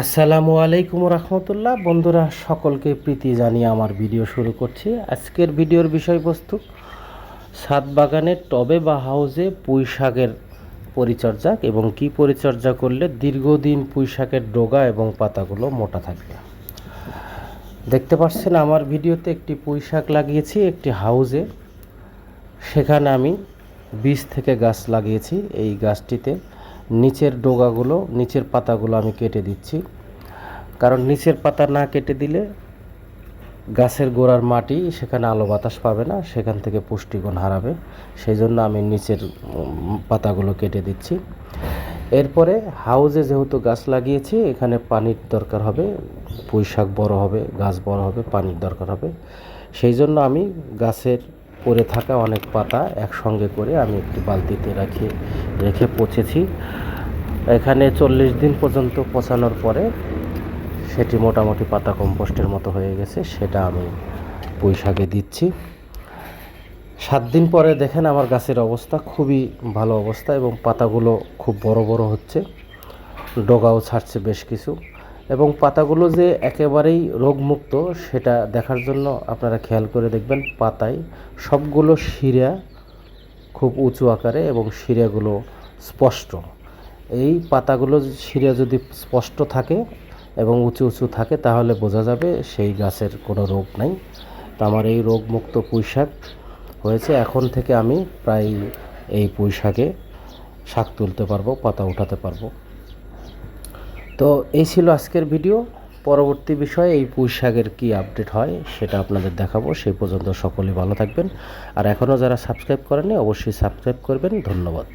আসসালামু আলাইকুম রহমতুল্লাহ। বন্ধুরা, সকলকে প্রীতি জানিয়ে আমার ভিডিও শুরু করছি। আজকের ভিডিওর বিষয়বস্তু ছাদ বাগানের টবে বা হাউসে পুঁই শাকের পরিচর্যা এবং কি পরিচর্যা করলে দীর্ঘদিন পুঁই শাকের ডগা এবং পাতাগুলো মোটা থাকবে। দেখতে পাচ্ছেন, আমার ভিডিওতে একটি পুঁই শাক লাগিয়েছি একটি হাউসে। সেখানে আমি বীজ থেকে গাছ লাগিয়েছি। এই গাছটিতে নিচের ডোগাগুলো, নিচের পাতাগুলো আমি কেটে দিচ্ছি। কারণ নিচের পাতা না কেটে দিলে গাছের গোড়ার মাটি, সেখানে আলো বাতাস পাবে না, সেখান থেকে পুষ্টিগুণ হারাবে। সেই জন্য আমি নিচের পাতাগুলো কেটে দিচ্ছি। এরপরে হাউজে যেহেতু গাছ লাগিয়েছি, এখানে পানির দরকার হবে পুঁই শাক বড় হবে, গাছ বড় হবে, পানির দরকার হবে। সেই জন্য আমি গাছের পড়ে থাকা অনেক পাতা একসঙ্গে করে আমি একটি বালতিতে রাখি, রেখে পচেছি এখানে চল্লিশ দিন পর্যন্ত পচানোর পরে সেটি মোটামুটি পাতা কম্পোস্টের মতো হয়ে গেছে, সেটা আমি পুঁই শাকে দিচ্ছি। সাত দিন পরে দেখেন আমার গাছের অবস্থা খুবই ভালো অবস্থা এবং পাতাগুলো খুব বড় বড় হচ্ছে। ডগাও ছাড়ছে বেশ কিছু। এবং পাতাগুলো যে একেবারেই রোগমুক্ত, সেটা দেখার জন্য আপনারা খেয়াল করে দেখবেন পাতায় সবগুলো শিরা খুব উঁচু আকারে এবং শিরাগুলো স্পষ্ট। এই পাতাগুলো শিরা যদি স্পষ্ট থাকে এবং উঁচু উঁচু থাকে, তাহলে বোঝা যাবে সেই গাছের কোনো রোগ নাই। তো আমার এই রোগমুক্ত পুঁই শাক হয়েছে। এখন থেকে আমি প্রায় এই পুঁইশাকে শাক তুলতে পারব, পাতা উঠাতে পারব। তো এই ছিল আজকের ভিডিও। পরবর্তী বিষয়ে এই পুঁই শাকের কী আপডেট হয় সেটা আপনাদের দেখাবো। সেই পর্যন্ত সকলে ভালো থাকবেন। আর এখনও যারা সাবস্ক্রাইব করেনি অবশ্যই সাবস্ক্রাইব করবেন। ধন্যবাদ।